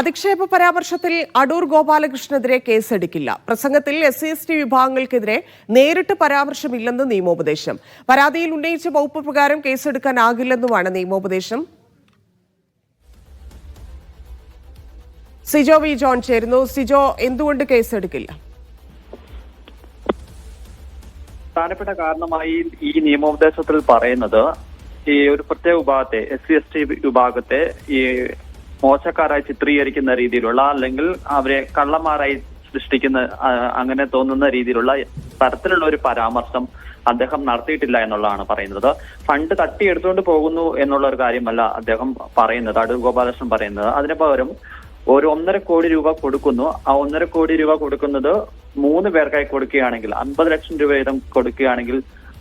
അധിക്ഷേപ പരാമർശത്തിൽ അടൂർ ഗോപാലകൃഷ്ണനെതിരെ കേസെടുക്കില്ല. പ്രസംഗത്തിൽ എസ് സി എസ് ടി വിഭാഗങ്ങൾക്കെതിരെ നേരിട്ട് പരാമർശമില്ലെന്ന് നിയമോപദേശം. പരാതിയിൽ ഉന്നയിച്ച വകുപ്പ് പ്രകാരം കേസെടുക്കാനാകില്ലെന്നുമാണ് നിയമോപദേശം. സിജോ വി ജോൺ ചേരുന്നു. സിജോ എന്തുകൊണ്ട് കേസെടുക്കില്ല? പ്രധാനപ്പെട്ട കാരണമായി ഈ നിയമോപദേശത്തിൽ പറയുന്നത് ഈ ഒരു പ്രത്യേക വിഭാഗത്തെ എസ് സി എസ് ടി വിഭാഗത്തെ ഈ മോശക്കാരായി ചിത്രീകരിക്കുന്ന രീതിയിലുള്ള അല്ലെങ്കിൽ അവരെ കള്ളന്മാരായി സൃഷ്ടിക്കുന്ന അങ്ങനെ തോന്നുന്ന രീതിയിലുള്ള തരത്തിലുള്ള ഒരു പരാമർശം അദ്ദേഹം നടത്തിയിട്ടില്ല എന്നുള്ളതാണ് പറയുന്നത്. ഫണ്ട് തട്ടിയെടുത്തുകൊണ്ട് പോകുന്നു എന്നുള്ള ഒരു കാര്യമല്ല അദ്ദേഹം പറയുന്നത് അടൂർ ഗോപാലകൃഷ്ണൻ പറയുന്നത്. അതിന് പകരം ഒരു ഒന്നര കോടി രൂപ കൊടുക്കുന്നു. ആ ഒന്നര കോടി രൂപ കൊടുക്കുന്നത് മൂന്ന് പേർക്കായി കൊടുക്കുകയാണെങ്കിൽ അൻപത് ലക്ഷം രൂപ വീതം കൊടുക്കുകയാണെങ്കിൽ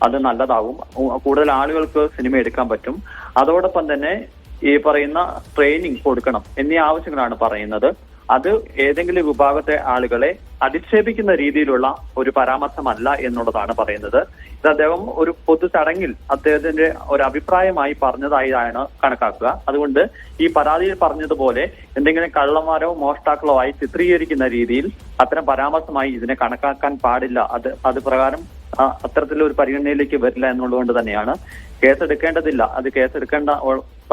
അത് നല്ലതാകും കൂടുതൽ ആളുകൾക്ക് സിനിമ എടുക്കാൻ പറ്റും. അതോടൊപ്പം തന്നെ ഈ പറയുന്ന ട്രെയിനിങ് കൊടുക്കണം എന്നീ ആവശ്യങ്ങളാണ് പറയുന്നത്. അത് ഏതെങ്കിലും വിഭാഗത്തെ ആളുകളെ അധിക്ഷേപിക്കുന്ന രീതിയിലുള്ള ഒരു പരാമർശമല്ല എന്നുള്ളതാണ് പറയുന്നത്. ഇത് അദ്ദേഹം ഒരു പൊതു ചടങ്ങിൽ അദ്ദേഹത്തിന്റെ ഒരു അഭിപ്രായമായി പറഞ്ഞതായാണ് കണക്കാക്കുക. അതുകൊണ്ട് ഈ പരാതിയിൽ പറഞ്ഞതുപോലെ എന്തെങ്കിലും കള്ളന്മാരോ മോഷ്ടാക്കളോ ആയി ചിത്രീകരിക്കുന്ന രീതിയിൽ അത്തരം പരാമർശമായി ഇതിനെ കണക്കാക്കാൻ പാടില്ല. അത് അത് പ്രകാരം ഒരു പരിഗണനയിലേക്ക് വരില്ല എന്നുള്ളതുകൊണ്ട് തന്നെയാണ്. കേസെടുക്കേണ്ടതില്ല. അത് കേസെടുക്കേണ്ട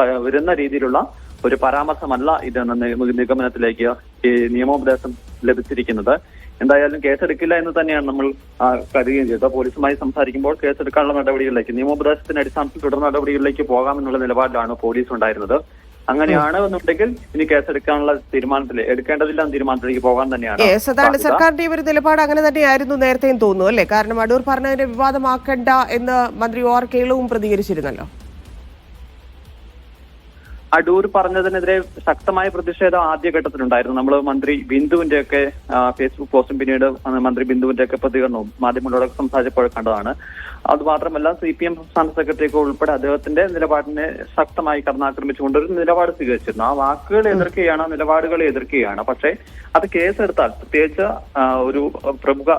വരുന്ന രീതിയിലുള്ള ഒരു പരാമർശമല്ല നി- നിഗമനത്തിലേക്ക് ഈ നിയമോപദേശം ലഭിച്ചിരിക്കുന്നത്. എന്തായാലും കേസെടുക്കില്ല എന്ന് തന്നെയാണ് നമ്മൾ കരുതുകയും ചെയ്തത്. പോലീസുമായി സംസാരിക്കുമ്പോൾ കേസെടുക്കാനുള്ള നടപടികളിലേക്ക് നിയമോപദേശത്തിന്റെ അടിസ്ഥാനത്തിൽ തുടർ നടപടികളിലേക്ക് പോകാമെന്നുള്ള നിലപാടിലാണ് പോലീസ് ഉണ്ടായിരുന്നത് അങ്ങനെയാണ് എന്നുണ്ടെങ്കിൽ ഇനി കേസെടുക്കാനുള്ള തീരുമാനത്തിൽ എടുക്കേണ്ടതില്ല തീരുമാനത്തിലേക്ക് പോകാൻ തന്നെയാണ് അതാണ് സർക്കാരിന്റെ ഈ ഒരു നിലപാട് അങ്ങനെ തന്നെയായിരുന്നു നേരത്തെയും തോന്നുന്നു അല്ലേ? കാരണം അടൂർ പറഞ്ഞതിനെ വിവാദമാക്കണ്ട എന്ന് മന്ത്രി ഓർ കേളവും പ്രതികരിച്ചിരുന്നല്ലോ. അടൂർ പറഞ്ഞതിനെതിരെ ശക്തമായ പ്രതിഷേധം ആദ്യഘട്ടത്തിലുണ്ടായിരുന്നു. നമ്മൾ മന്ത്രി ബിന്ദുവിന്റെ ഒക്കെ ഫേസ്ബുക്ക് പോസ്റ്റും പിന്നീട് മന്ത്രി ബിന്ദുവിന്റെ ഒക്കെ പ്രതികരണവും മാധ്യമങ്ങളോടൊക്കെ സംസാരിച്ചപ്പോൾ കണ്ടതാണ്. അത് മാത്രമല്ല സി പി എം സംസ്ഥാന സെക്രട്ടറിയൊക്കെ ഉൾപ്പെടെ അദ്ദേഹത്തിന്റെ നിലപാടിനെ ശക്തമായി കടന്നാക്രമിച്ചുകൊണ്ട് ഒരു നിലപാട് സ്വീകരിച്ചിരുന്നു. ആ വാക്കുകളെ എതിർക്കുകയാണ് നിലപാടുകളെ എതിർക്കുകയാണ്. പക്ഷേ അത് കേസെടുത്താൽ പ്രത്യേകിച്ച് ഒരു പ്രമുഖ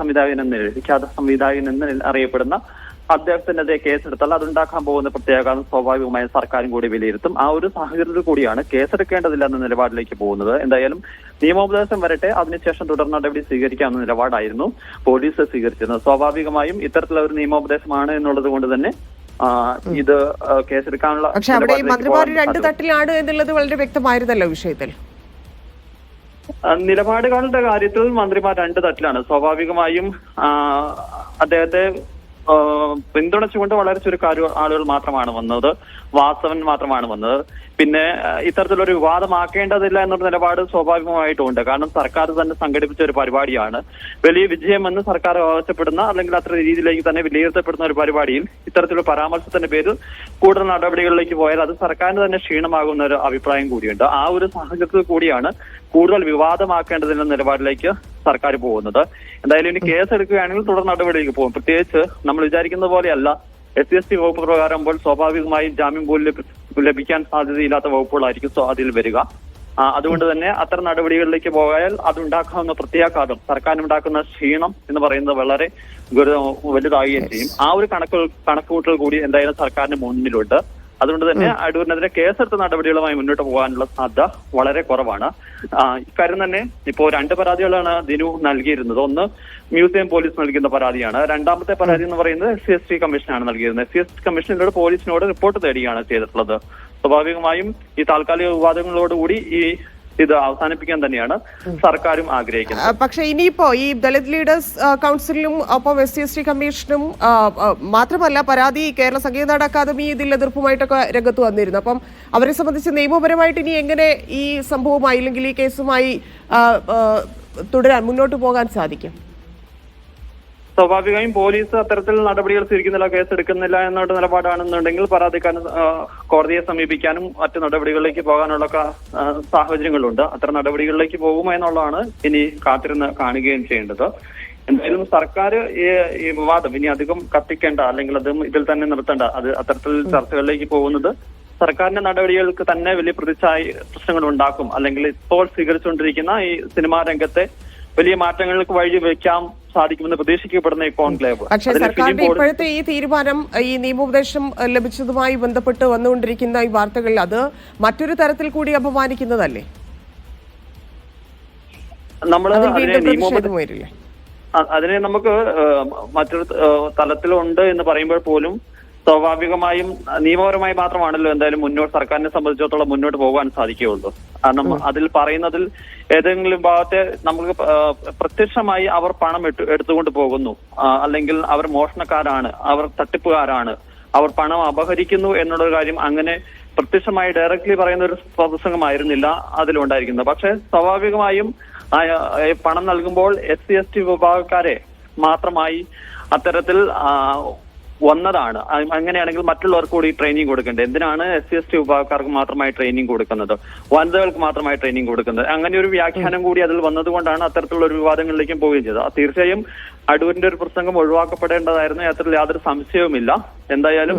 സംവിധായകൻ എന്ന വിഖ്യാത സംവിധായകൻ എന്ന അറിയപ്പെടുന്ന അദ്ദേഹത്തിനെതിരെ കേസെടുത്താൽ അതുണ്ടാക്കാൻ പോകുന്ന പ്രത്യാഘാതം സ്വാഭാവികമായും സർക്കാരും കൂടി വിലയിരുത്തും. ആ ഒരു സാഹചര്യത്തിൽ കൂടിയാണ് കേസെടുക്കേണ്ടതില്ല എന്ന നിലപാടിലേക്ക് പോകുന്നത്. എന്തായാലും നിയമോപദേശം വരട്ടെ അതിനുശേഷം തുടർ നടപടി സ്വീകരിക്കാമെന്ന നിലപാടായിരുന്നു പോലീസ് സ്വീകരിച്ചിരുന്നത്. സ്വാഭാവികമായും ഇത്തരത്തിലുള്ള ഒരു നിയമോപദേശമാണ് എന്നുള്ളത് കൊണ്ട് തന്നെ ഇത് കേസെടുക്കാനുള്ള പക്ഷെ അവിടെ മന്ത്രിമാർ രണ്ട്. തട്ടിലാണ് എന്നുള്ളത് വളരെ വ്യക്തമായിരുന്നല്ലോ വിഷയത്തിൽ. നിലപാടുകളുടെ കാര്യത്തിൽ മന്ത്രിമാർ രണ്ട് തട്ടിലാണ്. സ്വാഭാവികമായും അദ്ദേഹത്തെ പിന്തുണച്ചുകൊണ്ട് വളരെ ചുരുക്കം ആളുകൾ മാത്രമാണ് വന്നത്. വാസവൻ മാത്രമാണ് വന്നത്. പിന്നെ ഇത്തരത്തിലൊരു വിവാദമാക്കേണ്ടതില്ല എന്നൊരു നിലപാട് സ്വാഭാവികമായിട്ടുമുണ്ട്. കാരണം സർക്കാർ തന്നെ സംഘടിപ്പിച്ച ഒരു പരിപാടിയാണ്. വലിയ വിജയമെന്ന് സർക്കാർ ആവശ്യപ്പെടുന്ന അല്ലെങ്കിൽ അത്ര രീതിയിലേക്ക് തന്നെ വിലയിരുത്തപ്പെടുന്ന ഒരു പരിപാടിയിൽ ഇത്തരത്തിലുള്ള പരാമർശത്തിന്റെ പേരിൽ കൂടുതൽ നടപടികളിലേക്ക് പോയാൽ അത് സർക്കാരിന് തന്നെ ക്ഷീണമാകുന്ന ഒരു അഭിപ്രായം കൂടിയുണ്ട്. ആ ഒരു സാഹചര്യത്തിൽ കൂടിയാണ് കൂടുതൽ വിവാദമാക്കേണ്ടതിന്റെ നിലപാടിലേക്ക് സർക്കാർ പോകുന്നത്. എന്തായാലും ഇനി കേസ് എടുക്കുകയാണെങ്കിൽ തുടർ നടപടിയിലേക്ക് പോകും. പ്രത്യേകിച്ച് നമ്മൾ വിചാരിക്കുന്ന പോലെയല്ല. എസ് സി എസ് ടി വകുപ്പ് പ്രകാരമ്പോൾ സ്വാഭാവികമായും ജാമ്യം പോലും ലഭി- ലഭിക്കാൻ സാധ്യതയില്ലാത്ത വകുപ്പുകളായിരിക്കും അതിൽ വരിക. അതുകൊണ്ട് തന്നെ അത്തരം നടപടികളിലേക്ക് പോയാൽ അതുണ്ടാക്കാവുന്ന പ്രത്യാഘാതം സർക്കാരിനുണ്ടാക്കുന്ന ക്ഷീണം എന്ന് പറയുന്നത് വളരെ വലുതാകുകയും ചെയ്യും. ആ ഒരു കണക്ക് കണക്കുകൂട്ടൽ കൂടി എന്തായാലും സർക്കാരിന് മുന്നിലുണ്ട്. അതുകൊണ്ട് തന്നെ അടൂരിനെതിരെ കേസെടുത്ത നടപടികളുമായി മുന്നോട്ട് പോകാനുള്ള സാധ്യത വളരെ കുറവാണ്. ഇക്കാര്യം തന്നെ ഇപ്പോ രണ്ട് പരാതികളാണ് ദിനു നൽകിയിരുന്നത്. ഒന്ന് മ്യൂസിയം പോലീസ് നൽകുന്ന പരാതിയാണ്. രണ്ടാമത്തെ പരാതി എന്ന് പറയുന്നത് എസ് സി എസ് ടി കമ്മീഷനാണ് നൽകിയിരുന്നത്. എസ് സി എസ് ടി കമ്മീഷനിലൂടെ പോലീസിനോട് റിപ്പോർട്ട് തേടുകയാണ് ചെയ്തിട്ടുള്ളത്. സ്വാഭാവികമായും ഈ താൽക്കാലിക വിവാദങ്ങളോടുകൂടി ഈ ഇത് അവസാനിപ്പിക്കാൻ തന്നെയാണ് സർക്കാരും ആഗ്രഹിക്കുന്നത്. പക്ഷെ ഇനിയിപ്പോ ഈ ദളിത് ലീഡേഴ്സ് കൗൺസിലും ഒപ്പം എസ് സി എസ് ടി കമ്മീഷനും മാത്രമല്ല പരാതി കേരള സംഗീത നാടക അക്കാദമി ഇതിൽ എതിർപ്പുമായിട്ടൊക്കെ രംഗത്ത് വന്നിരുന്നു. അപ്പം അവരെ സംബന്ധിച്ച് നിയമപരമായിട്ട് ഇനി എങ്ങനെ ഈ സംഭവവുമായി അല്ലെങ്കിൽ ഈ കേസുമായി തുടരാൻ മുന്നോട്ട് പോകാൻ സാധിക്കും? സ്വാഭാവികമായും പോലീസ് അത്തരത്തിൽ നടപടികൾ സ്വീകരിക്കുന്നില്ല കേസ് എടുക്കുന്നില്ല എന്നുള്ള നിലപാടാണെന്നുണ്ടെങ്കിൽ പരാതിക്കാരൻ കോടതിയെ സമീപിക്കാനും മറ്റു നടപടികളിലേക്ക് പോകാനുള്ള സാഹചര്യങ്ങളുണ്ട്. അത്തരം നടപടികളിലേക്ക് പോകുമോ എന്നുള്ളതാണ് ഇനി കാത്തിരുന്ന് കാണുകയും ചെയ്യേണ്ടത്. എന്തായാലും സർക്കാർ ഈ ഈ വിവാദം ഇനി അധികം കത്തിക്കേണ്ട അല്ലെങ്കിൽ അതും ഇതിൽ തന്നെ നിർത്തേണ്ട അത് അത്തരത്തിൽ ചർച്ചകളിലേക്ക് പോകുന്നത് സർക്കാരിന്റെ നടപടികൾക്ക് തന്നെ വലിയ പ്രതിച്ഛായ പ്രശ്നങ്ങൾ ഉണ്ടാക്കും. അല്ലെങ്കിൽ ഇപ്പോൾ സ്വീകരിച്ചുകൊണ്ടിരിക്കുന്ന ഈ സിനിമാ രംഗത്തെ വലിയ മാറ്റങ്ങൾക്ക് വഴി വെക്കാം സാധിക്കുമെന്ന് പ്രതീക്ഷിക്കപ്പെടുന്ന ഈ കോൺക്ലേവ്. പക്ഷേ സർക്കാരിന്റെ ഇപ്പോഴത്തെ ഈ തീരുമാനം ഈ നിയമോപദേശം ലഭിച്ചതുമായി ബന്ധപ്പെട്ട് വന്നുകൊണ്ടിരിക്കുന്ന ഈ വാർത്തകളിൽ അത് മറ്റൊരു തരത്തിൽ കൂടി അപമാനിക്കുന്നതല്ലേ? നമ്മൾ അതിനെ നമുക്ക് മറ്റൊരു തലത്തിലുണ്ട് എന്ന് പറയുമ്പോൾ പോലും സ്വാഭാവികമായും നിയമപരമായി മാത്രമാണല്ലോ എന്തായാലും മുന്നോട്ട് സർക്കാരിനെ സംബന്ധിച്ചിടത്തോളം മുന്നോട്ട് പോകാൻ സാധിക്കുകയുള്ളൂ. കാരണം അതിൽ പറയുന്നതിൽ ഏതെങ്കിലും ഭാഗത്തെ നമുക്ക് പ്രത്യക്ഷമായി അവർ പണം എടുത്തു എടുത്തുകൊണ്ട് പോകുന്നു. അല്ലെങ്കിൽ അവർ മോഷണക്കാരാണ് അവർ തട്ടിപ്പുകാരാണ് അവർ പണം അപഹരിക്കുന്നു എന്നുള്ള കാര്യം അങ്ങനെ പ്രത്യക്ഷമായി ഡയറക്ട്ലി പറയുന്ന ഒരു പ്രസംഗമായിരുന്നില്ല അതിലുണ്ടായിരിക്കുന്നത്. പക്ഷെ സ്വാഭാവികമായും പണം നൽകുമ്പോൾ എസ് സി എസ് ടി വിഭാഗക്കാരെ മാത്രമായി അത്തരത്തിൽ വന്നതാണ്. അങ്ങനെയാണെങ്കിൽ മറ്റുള്ളവർക്ക് കൂടി ട്രെയിനിങ് കൊടുക്കേണ്ടത് എന്തിനാണ് എസ് സി എസ് ടി വിഭാഗക്കാർക്ക് മാത്രമായി ട്രെയിനിങ് കൊടുക്കുന്നത്? വനിതകൾക്ക് മാത്രമായി ട്രെയിനിങ് കൊടുക്കുന്നത്? അങ്ങനെ ഒരു വ്യാഖ്യാനം കൂടി അതിൽ വന്നതുകൊണ്ടാണ് അത്തരത്തിലുള്ള ഒരു വിവാദങ്ങളിലേക്കും പോവുകയും ചെയ്തത്. തീർച്ചയായും അടൂരിന്റെ ഒരു പ്രസംഗം ഒഴിവാക്കപ്പെടേണ്ടതായിരുന്നു. അത്തരത്തിൽ യാതൊരു സംശയവുമില്ല. എന്തായാലും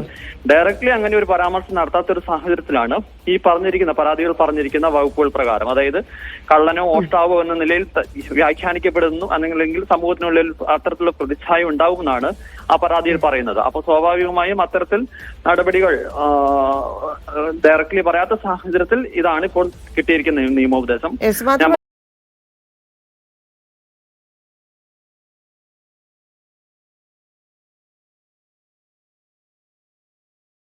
ഡയറക്ട്ലി അങ്ങനെ ഒരു പരാമർശം നടത്താത്ത ഒരു സാഹചര്യത്തിലാണ് ഈ പറഞ്ഞിരിക്കുന്ന പരാതികൾ പറഞ്ഞിരിക്കുന്ന വകുപ്പുകൾ പ്രകാരം. അതായത് കള്ളനോ ഓഷ്ടാവോ എന്ന നിലയിൽ വ്യാഖ്യാനിക്കപ്പെടുന്നു അല്ലെങ്കിൽ സമൂഹത്തിനുള്ളിൽ അത്തരത്തിലുള്ള പ്രതിച്ഛായ ഉണ്ടാവുമെന്നാണ് ആ പരാതിയിൽ പറയുന്നത്. അപ്പൊ സ്വാഭാവികമായും അത്തരത്തിൽ നടപടികൾ ഡയറക്ട്ലി പറയാത്ത സാഹചര്യത്തിൽ ഇതാണ് ഇപ്പോൾ കിട്ടിയിരിക്കുന്ന നിയമോപദേശം.